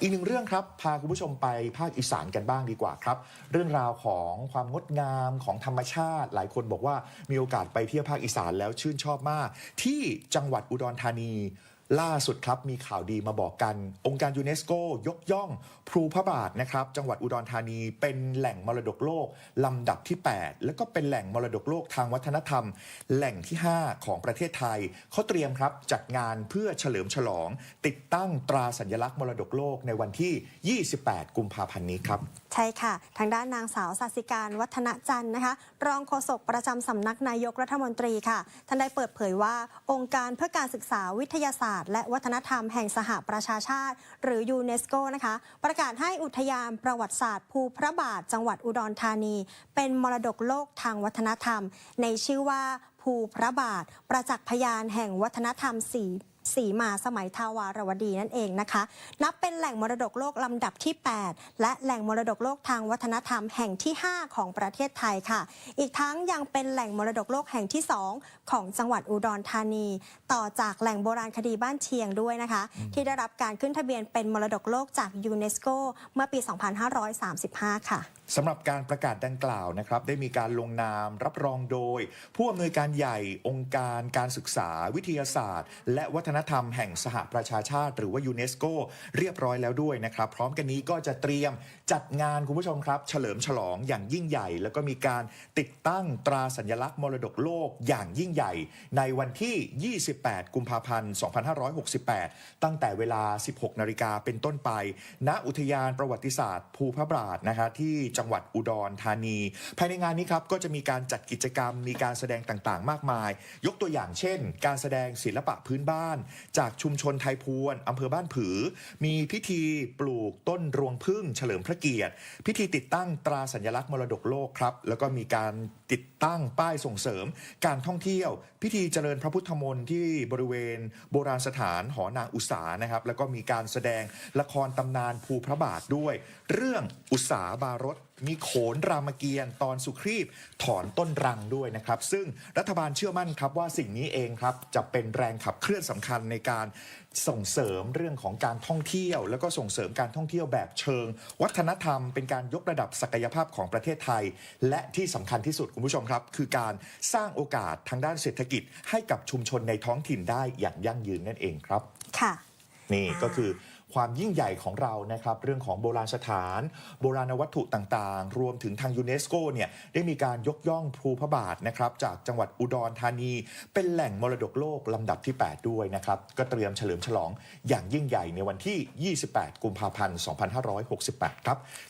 อีกหนึ่งเรื่องครับ พาคุณผู้ชมไปภาคอีสานกันบ้างดีกว่าครับ เรื่องราวของความงดงามของธรรมชาติ หลายคนบอกว่ามีโอกาสไปเที่ยวภาคอีสานแล้วชื่นชอบมาก ที่จังหวัดอุดรธานี ล่าสุดครับมีข่าวดีมาบอกกัน องค์การยูเนสโกยกย่องพลูพระบาทนะครับจังหวัดอุดรธานีเป็นแหล่งมรดกโลก ลำดับที่ 8 แล้วก็เป็นแหล่งมรดกโลกทางวัฒนธรรม แหล่งที่ 5 ของประเทศไทย เขาเตรียมครับจัดงานเพื่อเฉลิมฉลอง ติดตั้งตราสัญลักษณ์มรดกโลกในวันที่ 28 กุมภาพันธ์นี้ครับใช่ค่ะ ทางด้านนางสาวสัสิการวัฒนจันทร์นะคะ รองโฆษกประจำสำนักนายกรัฐมนตรีค่ะท่านได้เปิดเผยว่า องค์การเพื่อการศึกษาวิทยาศาสตร์และวัฒนธรรมแห่งสหประชาชาติ หรือยูเนสโกนะคะ ประกาศให้อุทยานประวัติศาสตร์ภูพระบาทจังหวัดอุดรธานี เป็นมรดกโลกทางวัฒนธรรม ในชื่อว่าภูพระบาท ประจักษ์พยานแห่งวัฒนธรรมสี สีมาสมัยทาวารวดีนั่นเองนะคะ นับเป็นแหล่งมรดกโลกลำดับที่ 8 และแหล่งมรดกโลกทางวัฒนธรรมแห่งที่ 5 ของประเทศไทยค่ะ อีกทั้งยังเป็นแหล่งมรดกโลกแห่งที่ 2 ของจังหวัดอุดรธานี ต่อจากแหล่งโบราณคดีบ้านเชียงด้วยนะคะ ที่ได้รับการขึ้นทะเบียนเป็นมรดกโลกจากยูเนสโกเมื่อปี 2535 ค่ะสำหรับการประกาศดังกล่าวนะครับได้มีการลงนามรับรองโดย ผู้อำนวยการใหญ่องค์การการศึกษาวิทยาศาสตร์ และวัฒนนธรรมแห่งสหประชาชาติ หรือว่ายูเนสโกเรียบร้อยแล้วด้วยนะครับ พร้อมกันนี้ก็จะเตรียมจัดงานคุณผู้ชมครับ เฉลิมฉลองอย่างยิ่งใหญ่ แล้วก็มีการติดตั้งตราสัญลักษณ์มรดกโลกอย่างยิ่งใหญ่ ในวันที่ 28 กุมภาพันธ์ 2568 ตั้งแต่เวลา 16 นาฬิกาเป็นต้นไป ณอุทยานประวัติศาสตร์ ภูพระบาทนะคะที่จังหวัดอุดรธานี ภายในงานนี้ครับก็จะมีการจัดกิจกรรมมีการแสดงต่างๆ มากมาย ยกตัวอย่างเช่น การแสดงศิลปะพื้นบ้านจากชุมชนไทยพวนอำเภอบ้านผือ มีพิธีปลูกต้นรวงพึ่งเฉลิมพระเกียรติ พิธีติดตั้งตราสัญลักษณ์มรดกโลกครับแล้วก็มีการติดตั้งป้ายส่งเสริม การท่องเที่ยว พิธีเจริญพระพุทธมนต์ที่บริเวณ โบราณสถานหอนางอุษานะครับแล้วก็มีการแสดงละครตำนานภูพระบาทด้วย เรื่องอุษาบารสมีโขนรามเกียรติ์ตอนสุครีบถอนต้นรังด้วยนะครับ ซึ่งรัฐบาลเชื่อมั่นครับว่าสิ่งนี้เองครับจะเป็นแรงขับเคลื่อนสำคัญในการส่งเสริมเรื่องของการท่องเที่ยว แล้วก็ส่งเสริมการท่องเที่ยวแบบเชิง วัฒนธรรม เป็นการยกระดับศักยภาพของประเทศไทย และที่สำคัญที่สุดคุณผู้ชมครับ คือการสร้างโอกาสทางด้านเศรษฐกิจ ให้กับชุมชนในท้องถิ่นได้อย่างยั่งยืนนั่นเองครับ ค่ะ นี่อ่าก็คือ ความยิ่งใหญ่ของเรานะครับเรื่องของโบราณสถาน โบราณวัตถุต่างๆ รวมถึงทางยูเนสโกเนี่ยได้มีการยกย่องภูพระบาทนะครับจากจังหวัดอุดรธานี เป็นแหล่งมรดกโลกลำดับที่ 8 ด้วยนะครับก็เตรียมเฉลิมฉลองอย่างยิ่งใหญ่ในวันที่ 28 กุมภาพันธ์ 2568 ครับ